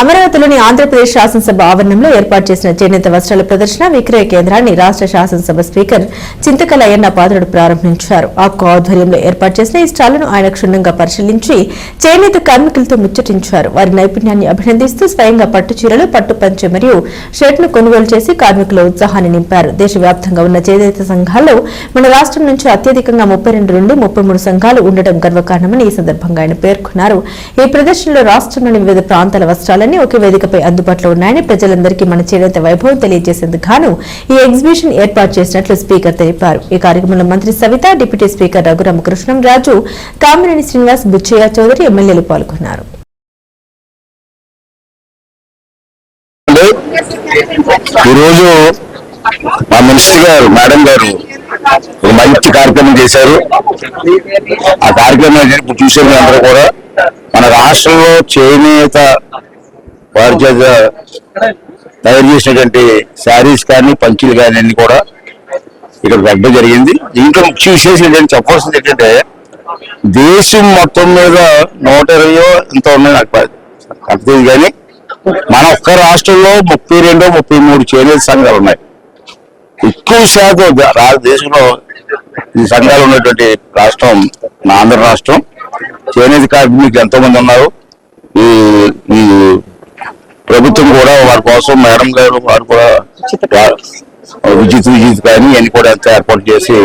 అమరావతిలోని ఆంధ్రప్రదేశ్ శాసనసభ ఆవరణంలో ఏర్పాటు చేసిన చేనేత వస్త్రాల ప్రదర్శన విక్రయ కేంద్రాన్ని రాష్ట్ర శాసనసభ స్పీకర్ చింతకలయ్యన్న పాత్రుడు ప్రారంభించారు. ఆకు ఆధ్వర్యంలో ఏర్పాటు చేసిన ఈ స్టాళ్ళను ఆయన క్షుణ్ణంగా పరిశీలించి చేనేత కార్మికులతో ముచ్చటించారు. వారి నైపుణ్యాన్ని అభినందిస్తూ స్వయంగా పట్టు చీరలు పట్టు పంచె మరియు షర్ట్ను కొనుగోలు చేసి కార్మికుల ఉత్సాహాన్ని నింపారు. దేశవ్యాప్తంగా ఉన్న చేనేత సంఘాల్లో మన రాష్ట్రం నుంచి అత్యధికంగా ముప్పై రెండు నుండి ముప్పై మూడు సంఘాలు ఉండడం గర్వకారణమని ఈ సందర్భంగా ఆయన పేర్కొన్నారు. ఈ ప్రదర్శనలో రాష్ట్రంలోని వివిధ ప్రాంతాల వస్త్రాలు వస్త్రాలన్నీ ఒకే వేదికపై అందుబాటులో ఉన్నాయని ప్రజలందరికీ మన చేనేత వైభవం తెలియజేసేందుకు గాను ఈ ఎగ్జిబిషన్ ఏర్పాటు చేసినట్లు స్పీకర్ తెలిపారు. ఈ కార్యక్రమంలో మంత్రి సవిత డిప్యూటీ స్పీకర్ రఘురామకృష్ణం రాజు కామినేని శ్రీనివాస్ బుచ్చయ్య చౌదరి ఎమ్మెల్యేలు పాల్గొన్నారు. ఈరోజు మా మినిస్టర్ గారు మేడం గారు ఒక మంచి కార్యక్రమం చేశారు. ఆ కార్యక్రమం అయితే ఇప్పుడు అందరూ కూడా మన రాష్ట్రంలో చేనేత వారి చేత తయారు చేసినటువంటి శారీస్ కానీ పంచులు కానీ అన్ని కూడా ఇక్కడ పెట్టడం జరిగింది. దీంట్లో ముఖ్య విశేషం ఏంటంటే చెప్పాల్సింది ఏంటంటే దేశం మొత్తం మీద నూట ఇరవయో ఎంత ఉన్నాయి నాకు కరెక్ట్ కానీ మన ఒక్క రాష్ట్రంలో ముప్పై రెండు ముప్పై మూడు చేనేత సంఘాలు ఉన్నాయి. ఎక్కువ శాతం దేశంలో ఈ సంఘాలు ఉన్నటువంటి రాష్ట్రం మన ఆంధ్ర రాష్ట్రం చేనేత కార్మికులు ఎంతో మంది ఉన్నారు ఈ వారి కోసం మేడం గారు వారు కూడా విద్యుత్ విద్యుత్ కానీ ఇవన్నీ కూడా ఎంతో ఏర్పాటు చేసి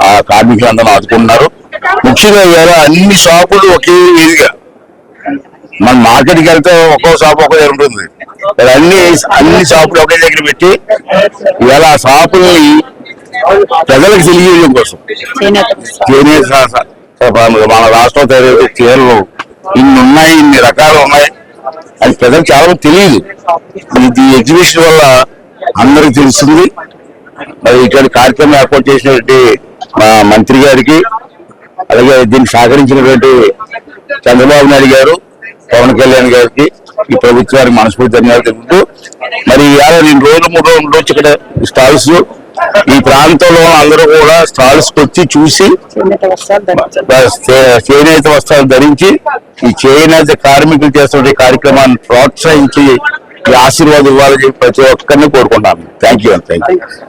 ఆ కార్మికులందరూ ఆదుకుంటున్నారు. ముఖ్యంగా ఇవాళ అన్ని షాపులు ఒకే వేదిక మన మార్కెట్కి వెళ్తే ఒక్కో షాప్ ఒక్కో దగ్గర ఉంటుంది. అన్ని అన్ని షాపులు ఒకే దగ్గర పెట్టి ఇవాళ ఆ షాపుల్ని ప్రజలకు తెలియజేయడం కోసం. చేనేత మన రాష్ట్రం చీరలు ఇన్ని ఉన్నాయి ఇన్ని రకాలు ఉన్నాయి. అది ప్రజలకు చాలా మంది తెలియదు. ఇది ఎగ్జిబిషన్ వల్ల అందరికి తెలుస్తుంది. మరి ఇటువంటి కార్యక్రమం ఏర్పాటు చేసినటువంటి మా మంత్రి గారికి అలాగే దీనికి సహకరించినటువంటి చంద్రబాబు నాయుడు గారు పవన్ కళ్యాణ్ గారికి ఈ ప్రభుత్వానికి మనస్ఫూర్తి ధన్యవాదాలు తెలుపుతూ మరి ఇవాళ రెండు రోజులు మూడు రోజులు వచ్చి ఇక్కడ స్టాల్స్. ఈ ప్రాంతంలో అందరూ కూడా స్టాల్స్ వచ్చి చూసి చేనేత వస్త్రాలు ధరించి ఈ చేనేత కార్మికులు చేస్తున్న కార్యక్రమాన్ని ప్రోత్సహించి ఈ ఆశీర్వాదం ఇవ్వాలని చెప్పి ప్రతి ఒక్కరిని కోరుకుంటాను. Thank you thank you